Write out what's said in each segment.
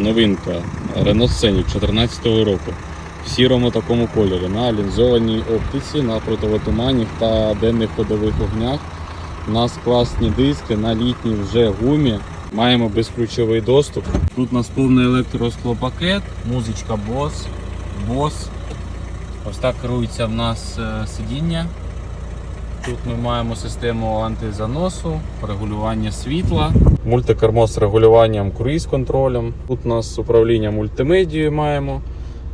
новинка Renault Scenic 2014 року. В сірому такому кольорі на лінзованій оптиці, на противотуманних та денних ходових огнях. У нас класні диски на літній вже гумі. Маємо безключовий доступ. Тут у нас повний електросклопакет, музичка Bose, Bose. Ось так керується в нас е, сидіння. Тут ми маємо систему антизаносу, регулювання світла, мультикермо з регулюванням круїз-контролем. Тут у нас управління мультимедією маємо.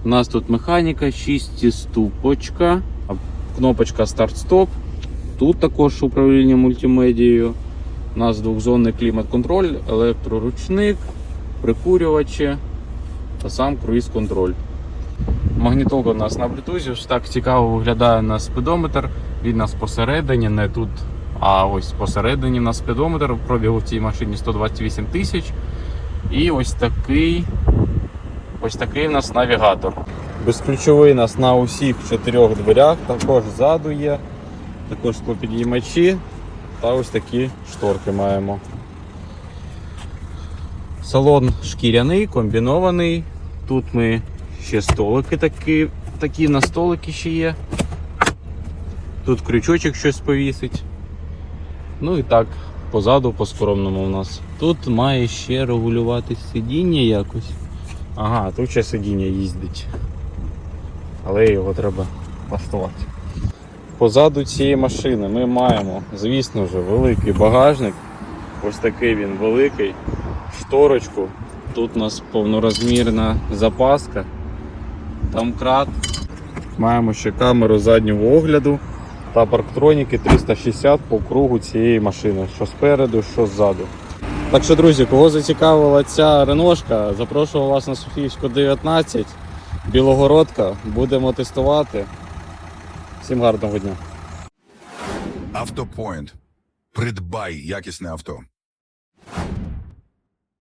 У нас тут механіка, 6 ступочка, кнопочка старт-стоп. Тут також управління мультимедією. У нас двохзонний клімат-контроль, електроручник, прикурювачі та сам круїз-контроль. Магнітолка у нас на блютузі, ось так цікаво виглядає на спідометр. Він у нас посередині, не тут, а ось посередині у нас спідометр. Пробігу в цій машині 128 тисяч. І ось такий, ось такий у нас навігатор. Безключовий нас на усіх чотирьох дверях, також ззаду є, також склопідіймачі та ось такі шторки маємо. Салон шкіряний, комбінований. Тут ми ще столики такі, такі на столики ще є. Тут крючочок щось повісить. Ну і так, позаду по-скромному у нас. Тут має ще регулювати сидіння якось. Ага, тут ще сидіння їздить. Але його треба влаштувати. Позаду цієї машини ми маємо, звісно ж, великий багажник. Ось такий він великий. Шторочку. Тут у нас повнорозмірна запаска. Там крат. Маємо ще камеру заднього огляду та парктроніки 360 по кругу цієї машини, що спереду, що ззаду. Так що, друзі, кого зацікавила ця реношка, запрошую вас на Софіївську 19, Білогородка. Будемо тестувати. Всім гарного дня! Автопоінт. Придбай якісне авто.